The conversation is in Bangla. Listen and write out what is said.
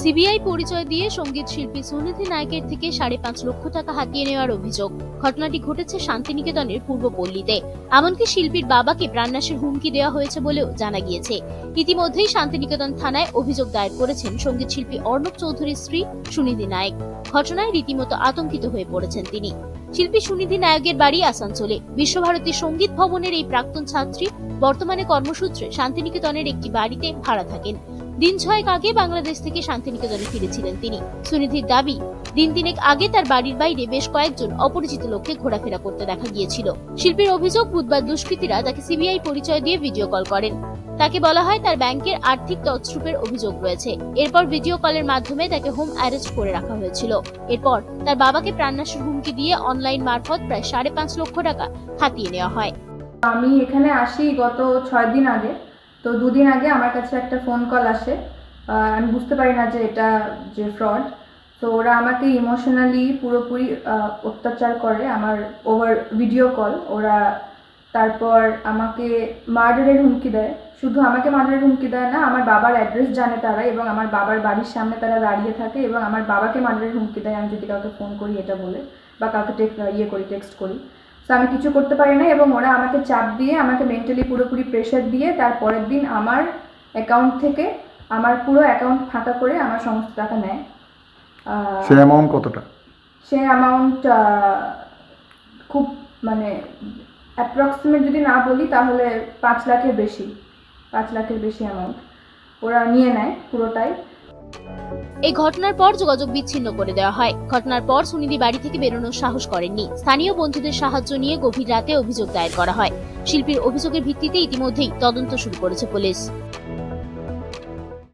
সিবিআই পরিচয় দিয়ে সংগীত শিল্পী সুনিধি নায়কের থেকে সাড়ে পাঁচ লক্ষ টাকা হাতিয়ে নেওয়ার অভিযোগ। ঘটনাটি ঘটেছে শান্তিনিকেতনের পূর্বপল্লীতে এমনকি শিল্পীর বাবাকে প্রাণনাশের হুমকি দেওয়া হয়েছে বলেও জানা গিয়েছে। ইতিমধ্যেই শান্তিনিকেতন থানায় অভিযোগ দায়ের করেছেন সংগীত শিল্পী অর্ণব চৌধুরীর স্ত্রী সুনিধি নায়ক। ঘটনায় রীতিমতো আতঙ্কিত হয়ে পড়েছেন তিনি। শিল্পী সুনিধি নায়কের বাড়ি আসানসোলে। বিশ্বভারতী সংগীত ভবনের এই প্রাক্তন ছাত্রী বর্তমানে কর্মসূত্রে শান্তিনিকেতনের একটি বাড়িতে ভাড়া থাকেন। দিন ছয়েক আগে বাংলাদেশ থেকে শান্তিনিকেতনে ফিরেছিলেন তিনি। সুনিধির দাবি, দিন তিনেক আগে তার বাড়ির বাইরে বেশ কয়েকজন অপরিচিত লোককে ঘোরাফেরা করতে দেখা গিয়েছিল। শিল্পীর অভিযোগ, বুধবার দুষ্কৃতীরা তাকে সিবিআই পরিচয় দিয়ে ভিডিও কল করেন। তাকে বলা হয় তার ব্যাংকের আর্থিক তছরূপের অভিযোগ রয়েছে। এরপর ভিডিও কলের মাধ্যমে তাকে হোম অ্যারেস্ট করে রাখা হয়েছিল। এরপর তার বাবাকে প্রাণনাশের হুমকি দিয়ে অনলাইন মারফত প্রায় সাড়ে পাঁচ লক্ষ টাকা হাতিয়ে নেওয়া হয়। আমি এখানে আসি গত ছয় দিন আগে। তো দুদিন আগে আমার কাছে একটা ফোন কল আসে। আমি বুঝতে পারি না যে এটা যে ফ্রড তো ওরা আমাকে ইমোশনালি পুরোপুরি অত্যাচার করে আমার ওভার ভিডিও কল ওরা তারপর আমাকে মার্ডারের হুমকি দেয়। শুধু আমাকে মার্ডারের হুমকি দেয় না, আমার বাবার অ্যাড্রেস জানে তারা এবং আমার বাবার বাড়ির সামনে তারা দাঁড়িয়ে থাকে এবং আমার বাবাকে মার্ডারের হুমকি দেয়। আমি যদি কাউকে ফোন করি এটা বলে বা কাউকে টেক্সট ইয়ে করি টেক্সট করি। তো আমি কিছু করতে পারি না এবং ওরা আমাকে চাপ দিয়ে আমাকে মেন্টালি পুরোপুরি প্রেশার দিয়ে তার পরের দিন আমার অ্যাকাউন্ট থেকে আমার পুরো অ্যাকাউন্ট ফাঁকা করে আমার সমস্ত টাকা নেয়। সে অ্যামাউন্ট কতটা? সে অ্যামাউন্ট খুব মানে অ্যাপ্রক্সিমেট যদি না বলি তাহলে পাঁচ লাখের বেশি পাঁচ লাখের বেশি অ্যামাউন্ট ওরা নিয়ে নেয় পুরোটাই। এই ঘটনার পর যোগাযোগ বিচ্ছিন্ন করে দেওয়া হয়। ঘটনার পর সুনিধি বাড়ি থেকে বেরোনোর সাহস করেননি। স্থানীয় বন্ধুদের সাহায্য নিয়ে গভীর রাতে অভিযোগ দায়ের করা হয়। শিল্পীর অভিযোগের ভিত্তিতে ইতিমধ্যেই তদন্ত শুরু করেছে পুলিশ।